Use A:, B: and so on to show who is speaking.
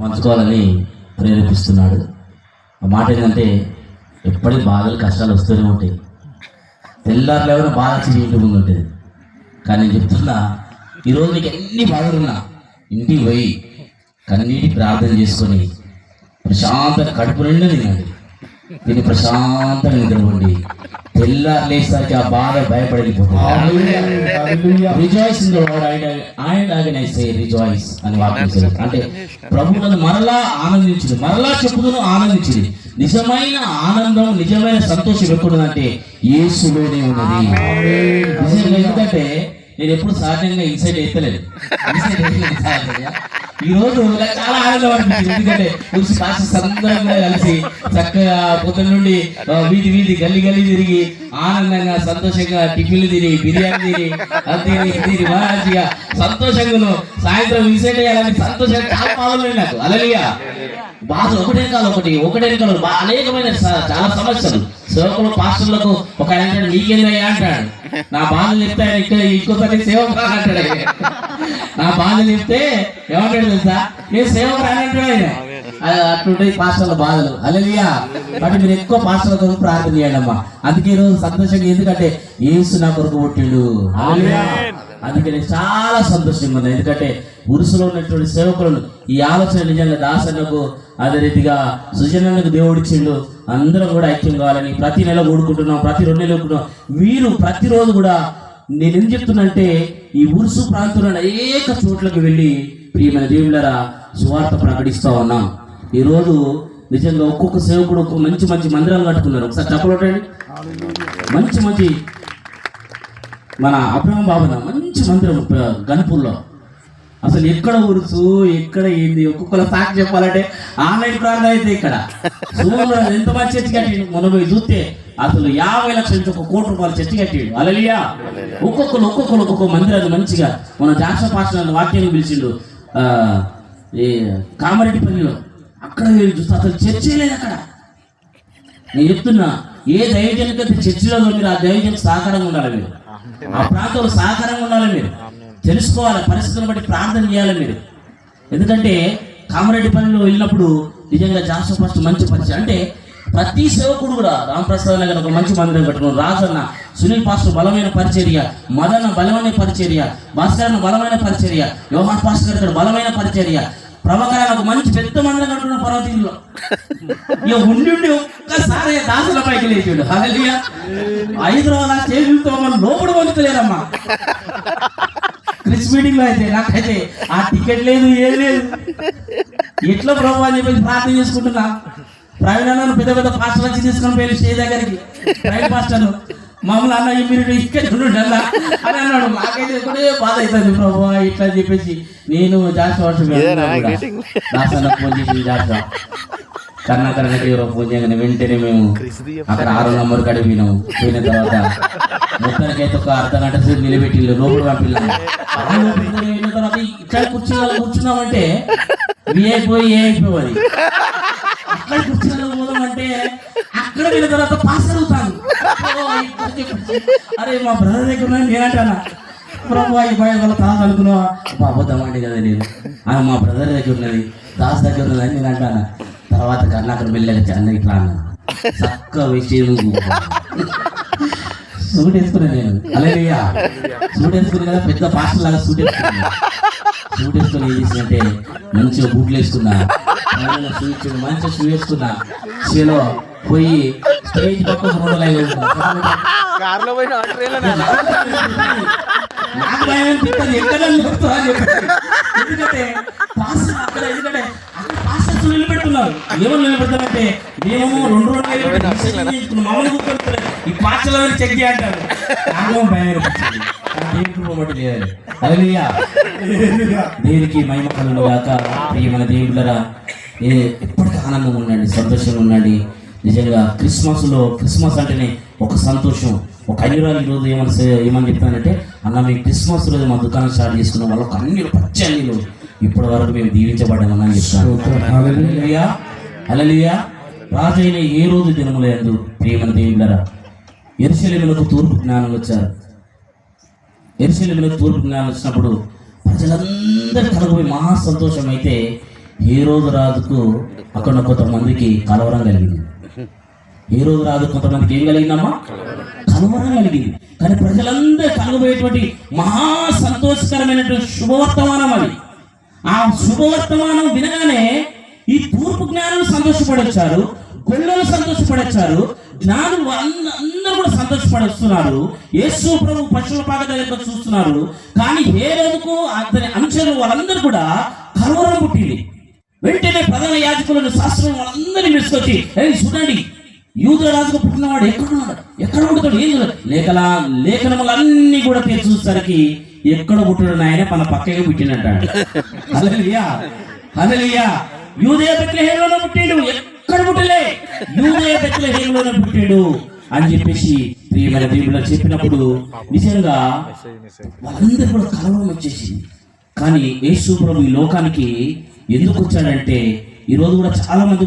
A: పంచుకోవాలని ప్రేరేపిస్తున్నాడు. ఆ మాట ఏంటంటే ఎప్పటికీ బాధలు కష్టాలు వస్తూనే ఉంటాయి. తెల్లారులు ఎవరైనా బాధ వచ్చి ఇంటి ముందు ఉంటుంది. కానీ నేను చెప్తున్నా ఈరోజు నీకు ఎన్ని బాధలున్నా ఇంటికి పోయి కన్నీటి ప్రార్థన చేసుకొని ప్రశాంతంగా కడుపు నిండా తినండి. తిని ప్రశాంతంగా నిద్రపోండి. తెల్లారు లేసరికి ఆ బాధ భయపడిపోతుంది రిజాయిస్ సే రిజాయిస్ అని వాక్యం. అంటే ప్రభు నన్ను మరలా ఆనందించుడు మరలా చెప్పుదును ఆనందించుడు నిజమైన ఆనందం నిజమైన సంతోషం ఎక్కడుందంటే యేసులోనే ఉన్నది నిజంగా ఎందుకంటే నేను ఎప్పుడు సాధారణంగా ఇన్సైడ్ ఎత్తలేదు ఇన్సైడ్ ఎత్తలేదు ఈ రోజు చాలా ఆనందపడుతుంది ఎందుకంటే పురుషు కాస్త సందర్భంగా కలిసి చక్కగా పొద్దున్న నుండి వీధి వీధి గల్లి గల్లి తిరిగి ఆనందంగా సంతోషంగా టిఫిన్లు తిని బిర్యానీ తిని అది తిని మంచిగా సంతోషంగా సాయంత్రం విసేట్ అయ్యాలని సంతోషంగా చాలా బాధలు నాకు. అలలియా. బాధ ఒకటే కాదు ఒకటి ఒకటే కాదు అనేకమైన చాలా సమస్యలు. సేవకులు పాస్టర్లకు ఒక ఆయన అంటాడు నీకేందయ్యా అంటాడు. నా బాధలు చెప్తే ఆయన ఇక్కడ ఇంకోసారి సేవకు అంటాడు. నా బాధలు చెప్తే ఏమంటాడు తెలుసా? నేను సేవకు రానంటాడు ఆయన. అట్లుంటాయి పాస్టర్ల బాధలు. అలలియా కాబట్టి మీరు ఎక్కువ పాస్టర్ల కొరకు ప్రార్థన చేయండి అమ్మా అందుకే ఈ రోజు సంతోషంగా ఎందుకంటే యేసు నా కొరకు పుట్టిండు. అందుకే నేను చాలా సంతోషంగా ఉంది ఎందుకంటే ఉరుసులో ఉన్నటువంటి సేవకులను ఈ ఆలోచన నిజంగా దాసన్నకు అదే రీతిగా సుజనులకు దేవుడిచ్చిండు అందరం కూడా ఐక్యం కావాలని ప్రతి నెల కూడుకుంటున్నాం ప్రతి రెండు నెలలు కూడుకుంటున్నాం మీరు ప్రతిరోజు కూడా నేను ఏం చెప్తున్నంటే ఈ ఉరుసు ప్రాంతంలో అనేక చోట్లకు వెళ్ళి ప్రియమైన దేవుళ్ళరా సువార్త ప్రకటిస్తూ ఉన్నాం. ఈ రోజు నిజంగా ఒక్కొక్క సేవకుడు ఒక్కొక్క మంచి మంచి మందిరాలు కట్టుకున్నారు. ఒకసారి చెప్పలేటండి మంచి మంచి మన అబ్రహం బాబున మంచి మందిరం గణపూర్లో అసలు ఎక్కడ ఉరుసు ఎక్కడ ఏంది ఒక్కొక్కరు సాక్షి చెప్పాలంటే ఆన్లైన్ ప్రార్థన అయితే ఇక్కడ. ఎంత మంది చర్చి కట్టిండు? మొన్న పోయి చూస్తే అసలు యాభై లక్షల నుంచి ఒక కోటి రూపాయలు చర్చి కట్టిండు. అలలియా ఒక్కొక్కరు ఒక్కొక్కరు ఒక్కొక్క మందిరాన్ని మంచిగా మన జాష పాఠశాలను వాక్యాన్ని పిలిచిండు. ఈ కామారెడ్డిపల్లిలో అక్కడ వెళ్ళి చూస్తే. అసలు చర్చే లేదు అక్కడ. నేను చెప్తున్నా ఏ దైవజనకి అయితే చర్చిలో మీరు ఆ దైవజనకు సహకారంగా ఉండాలి మీరు. ఆ ప్రాంతంలో సహకారంగా ఉండాలి మీరు. తెలుసుకోవాలి పరిస్థితులను బట్టి ప్రార్థన చేయాలి మీరు. ఎందుకంటే కామారెడ్డి పనిలో వెళ్ళినప్పుడు నిజంగా జాస్వ ఫస్ట్ మంచి పరిచయం. అంటే ప్రతి సేవకుడు కూడా రామప్రసాద్ నగర్ ఒక మంచి మందిరం కట్టుకున్నాడు రాజన్న సునీల్ పాస్టర్ బలమైన పరిచర్య మదన్న బలమైన పరిచర్య భాస్కర్ బలమైన పరిచర్య యోహాన్ పాస్టర్ గారు బలమైన పరిచర్య. ప్రభాకర్ ఒక మంచి పెద్ద మందిరం కట్టుకున్న పర్వతీయుల్లో. ఇక ఉండి ఉండి ఒక్కసారి దాసుల పైకి లేచాడు. హల్లెలూయా. హైదరాబాద్ ఆ స్టేజ్తో మనం లోపల పంచుతలేరమ్మా. క్రిస్ మీటింగ్లో అయితే నాకైతే ఆ టికెట్ లేదు ఏం లేదు. ఎట్లా ప్రభు అని చెప్పేసి ప్రార్థన చేసుకుంటున్నా. ప్రవీణ్ అన్న పెద్ద పెద్ద పాస్టర్ వచ్చి తీసుకొని పోయి స్టేజ్ దగ్గరికి. ప్రవీణ్ పాస్టర్ మామూలు అన్న ఈ మీరు ఇక్కడ ఉండండి అన్న అని అన్నాడు. మాకైతే ఒకటే బాధ అవుతుంది ప్రభు ఇట్లా చెప్పేసి నేను జాస్తి వర్షం ఫోన్ చేసి ఎవరో ఫోన్ చేయగానే వెంటనే మేము అక్కడ ఆరో నంబర్ కాడ పోయినాము పోయిన తర్వాత మొత్తానికైతే ఒక అర్ధ గంట సేపు నిలబెట్టి లోపల పంపిల్లాము తర్వాత ఇక్కడ కూర్చున్నా కూర్చున్నామంటే విఐపోయి ఏ అయిపోయి అక్కడ కూర్చున్నా. అక్కడ వెళ్ళిన తర్వాత పాస్ అవుతాను. అరే మా బ్రదర్ దగ్గర నేనంటానా? ప్రభు ఈ భయం వల్ల తాత అనుకున్నావా? అబద్ధమండి కదా నేను. ఆ మా బ్రదర్ దగ్గర ఉన్నది దాస్ దగ్గర ఉన్నదని నేను అంటాను? తర్వాత కర్ణాకర్ వెళ్ళాక అన్న ఇట్లా అన్న చక్క విషయం సూట్ వేసుకున్నా నేను. అలేరియా సూట్ వేసుకున్నా కదా పెద్ద పాస్టర్ లాగా సూట్ వేసుకున్నా. సూట్ వేసుకుని ఏం చేసినట్టే మంచిగా బూట్లు వేసుకున్నా. మంచిగా షూ వేసుకున్నా. షూలో పోయి స్టేజ్ పక్కన రెండు లైన్
B: కార్లో పోయిన ట్రైన్లో
A: నాకు భయం అనిపిస్తుంది ఎక్కడ నిలుపుతా అని చెప్పి. ఎందుకంటే పాస్టర్ అక్కడ ఎందుకంటే అక్కడ పాస్టర్స్ నిలబెడుతున్నారు ఏమని నిలబెడతారంటే మేమేమో రెండు రెండు నిలబెట్టి మామూలు కూర్చొని ఈ పాస్టర్లను చెక్ చేయంటారు. భయం. దేవునికి మహిమ కలుగును గాక? ప్రియమైన దేవుళ్ళరా ఎప్పటికీ ఆనందంగా ఉండండి సంతోషంగా ఉండండి. నిజంగా క్రిస్మస్లో క్రిస్మస్ అంటేనే ఒక సంతోషం ఒక అన్యురాలు ఈ రోజు ఏమని ఏమని చెప్తానంటే అన్న మేము క్రిస్మస్ రోజు మా దుకాణం స్టార్ట్ చేసుకున్న వాళ్ళకి అన్నిలు పచ్చి అన్నిలు ఇప్పటి వరకు మేము దీవించబడ్డామని అని చెప్తాను హల్లెలూయా. రాజైన ఏ రోజు దినములందు ప్రియమైన దేవుళ్ళరా ఎరుసలేములకు తూర్పు జ్ఞానం వచ్చారు. ఎరుసలేములకు తూర్పు జ్ఞానం వచ్చినప్పుడు ప్రజలందరూ కలగపోయి మహా సంతోషం అయితే ఏ రోజు రాజుకు అక్కడ కొంతమందికి కలవరం కలిగింది. ఏ రోజు రాజు కొంతమందికి ఏం కలిగిందమ్మా? కలవరం కలిగింది. కానీ ప్రజలందరూ కలగబోయేటువంటి మహా సంతోషకరమైనటువంటి శుభవర్తమానం అది. ఆ శుభవర్తమానం వినగానే ఈ తూర్పు జ్ఞానులు సంతోషపడొచ్చారు గొల్లలు సంతోషపడొచ్చారు జ్ఞానులు అందరూ కూడా సంతోషపడొస్తున్నారు. యేసు ప్రభు పశువుల పాక దగ్గర చూస్తున్నారు. కానీ ఏ రోజుకు అతని అనుచరులు వాళ్ళందరూ కూడా కలవరం పుట్టింది. వెంటనే ప్రధాన యాజకులను శాస్త్రం వాళ్ళందరినీ "ఏయ్, చూడండి యూద రాజుకు పుట్టినవాడు ఎక్కడున్నాడు? ఎక్కడ పుడతాడు? ఏం చూడాలి?" లేఖల లేఖనములన్నీ కూడా తెరిచి చూసేసరికి ఎక్కడ పుట్టాడు ఆయన మన పక్కగా పుట్టినట్టాడు హల్లెలూయా హల్లెలూయా. యూదయ బెత్లెహేంలోనే పుట్టిండు ఎక్కడ పుట్టలే? యూదయ బెత్లెహేంలోనే పుట్టిండు అని చెప్పేసి ప్రియమైన దేవుడు చెప్పినప్పుడు నిజంగా వాళ్ళందరూ కూడా కలవరం వచ్చేసింది. కానీ యేసు ప్రభు ఈ లోకానికి ఎందుకు వచ్చాడంటే ఈ రోజు కూడా చాలా మంది